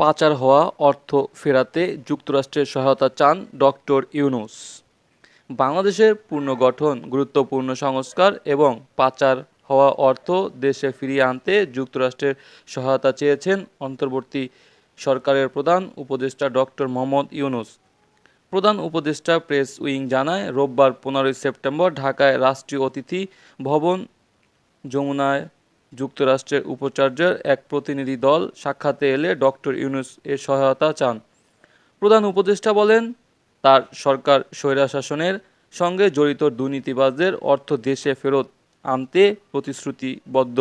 পাচার হওয়া অর্থ ফেরাতে যুক্তরাষ্ট্রের সহায়তা চান ডক্টর ইউনুস। বাংলাদেশের পুনর্গঠন, গুরুত্বপূর্ণ সংস্কার এবং পাচার হওয়া অর্থ দেশে ফিরিয়ে আনতে যুক্তরাষ্ট্রের সহায়তা চেয়েছেন অন্তর্বর্তী সরকারের প্রধান উপদেষ্টা ডক্টর মোহাম্মদ ইউনুস। প্রধান উপদেষ্টা প্রেস উইং জানায়, রোববার পনেরোই সেপ্টেম্বর ঢাকায় রাষ্ট্রীয় অতিথি ভবন যমুনায় যুক্তরাষ্ট্রের উপাচার্যের এক প্রতিনিধি দল সাক্ষাতে এলে ডক্টর ইউনুস এর সহায়তা চান। প্রধান উপদেষ্টা বলেন, তার সরকার স্বৈরাশাসনের সঙ্গে জড়িত দুর্নীতিবাজদের অর্থ দেশে ফেরত আনতে প্রতিশ্রুতিবদ্ধ।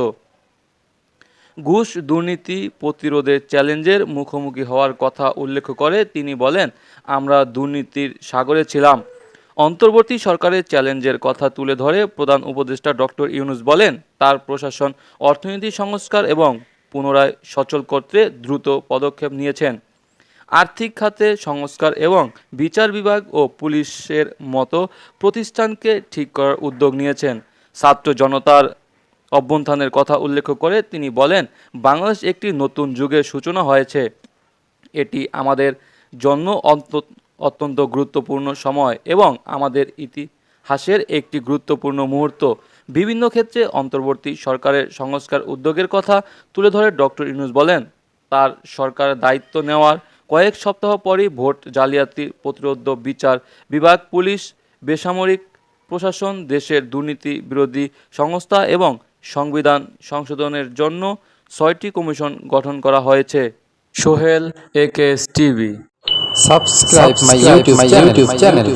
ঘুষ দুর্নীতি প্রতিরোধের চ্যালেঞ্জের মুখোমুখি হওয়ার কথা উল্লেখ করে তিনি বলেন, আমরা দুর্নীতির সাগরে ছিলাম। অন্তর্বর্তী সরকারের চ্যালেঞ্জের কথা তুলে ধরে প্রধান উপদেষ্টা ডক্টর ইউনুস বলেন, তার প্রশাসন অর্থনীতি সংস্কার এবং পুনরায় সচল করতে দ্রুত পদক্ষেপ নিয়েছেন। আর্থিক খাতে সংস্কার এবং বিচার বিভাগ ও পুলিশের মতো প্রতিষ্ঠানকে ঠিক করার উদ্যোগ নিয়েছেন। ছাত্র জনতার অভ্যন্থানের কথা উল্লেখ করে তিনি বলেন, বাংলাদেশ একটি নতুন যুগের সূচনা হয়েছে। এটি আমাদের জন্য অন্ত- অত্যন্ত গুরুত্বপূর্ণ সময় এবং আমাদের ইতিহাসের একটি গুরুত্বপূর্ণ মুহূর্ত। বিভিন্ন ক্ষেত্রে অন্তর্বর্তী সরকারের সংস্কার উদ্যোগের কথা তুলে ধরে ডক্টর ইউনুস বলেন, তার সরকারের দায়িত্ব নেওয়ার কয়েক সপ্তাহ পরই ভোট জালিয়াতি, প্রতিরোধ বিচার বিভাগ, পুলিশ, বেসামরিক প্রশাসন, দেশের দুর্নীতি বিরোধী সংস্থা এবং সংবিধান সংশোধনের জন্য ছয়টি কমিশন গঠন করা হয়েছে। Sohel AKS TV subscribe my YouTube channel